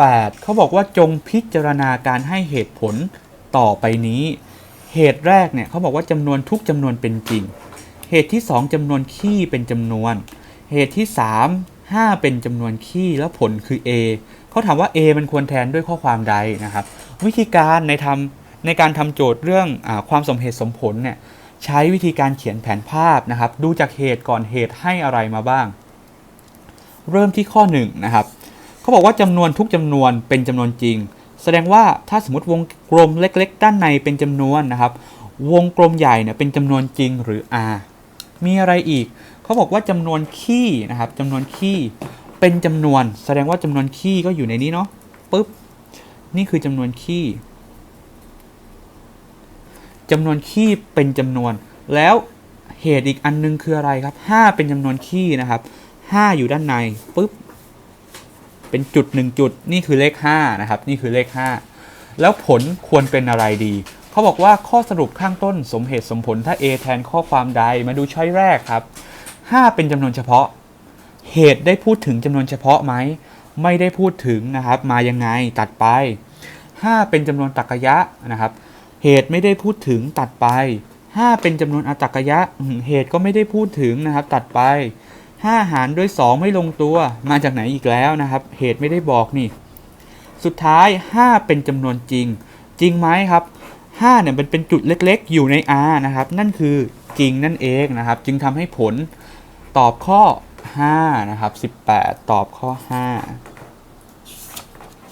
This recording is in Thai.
18 เขาบอกว่าจงพิจารณาการให้เหตุผลต่อไปนี้ เหตุแรกเนี่ยเขาบอกว่าจำนวนทุกจำนวนเป็นจริง เหตุที่ 2จำนวนคี่เป็นจำนวน เหตุที่ 3 5 เป็นจำนวนคี่แล้วผลคือ a เขาถามว่า a มันควรแทนด้วยข้อความใดนะครับ วิธีการในทำในการทำโจทย์เรื่องอความสมเหตุสมผลเนี่ยใช้วิธีการเขียนแผนภาพนะครับ ดูจากเหตุก่อนเหตุให้อะไรมาบ้าง เริ่มที่ข้อ1นะครับ เขาบอกว่าจำนวนทุกจำนวนเป็นจำนวนจริง แสดงว่าถ้าสมมติวงกลมเล็ก ๆ ด้านในเป็นจำนวนนะครับ วงกลมใหญ่เนี่ยเป็นจำนวนจริงหรือ r มีอะไรอีก เขาบอกว่าจำนวนคี่นะครับจำนวนคี่เป็นจำนวน แสดงว่าจำนวนคี่ก็อยู่ในนี้เนาะปุ๊บนี่คือจำนวนคี่จำนวนคี่เป็นจำนวน แล้วเหตุอีกอันนึงคืออะไรครับ 5 เป็นจำนวนคี่นะครับ 5 อยู่ด้านในปุ๊บ เป็นจุดหนึ่งจุด นี่คือเลข5นะครับนี่คือเลข 5 แล้วผลควรเป็นอะไรดี เขาบอกว่าข้อสรุปข้างต้นสมเหตุสมผลถ้า A แทนข้อความใดมาดูช้อยแรกครับ 5 เป็นจำนวนเฉพาะ เหตุได้พูดถึงจำนวนเฉพาะไหมไม่ได้พูดถึงนะครับมายังไงตัดไป 5 เป็นจำนวนตรรกะยะนะครับ เหตุไม่ได้พูดถึงตัดไป 5 เป็นจำนวนอตรรกะยะเหตุก็ไม่ได้พูดถึงนะครับตัดไป 5 หารด้วย 2 ไม่ลงตัว มาจากไหนอีกแล้วนะครับ เหตุไม่ได้บอกนี่ สุดท้าย 5 เป็นจำนวนจริง จริงไหมครับ 5เนี่ยมันเป็นจุดเล็กๆ อยู่ใน R นะครับ นั่นคือจริงนั่นเองนะครับ จึงทำให้ผลตอบข้อ 5 นะครับ 18 ตอบข้อ 5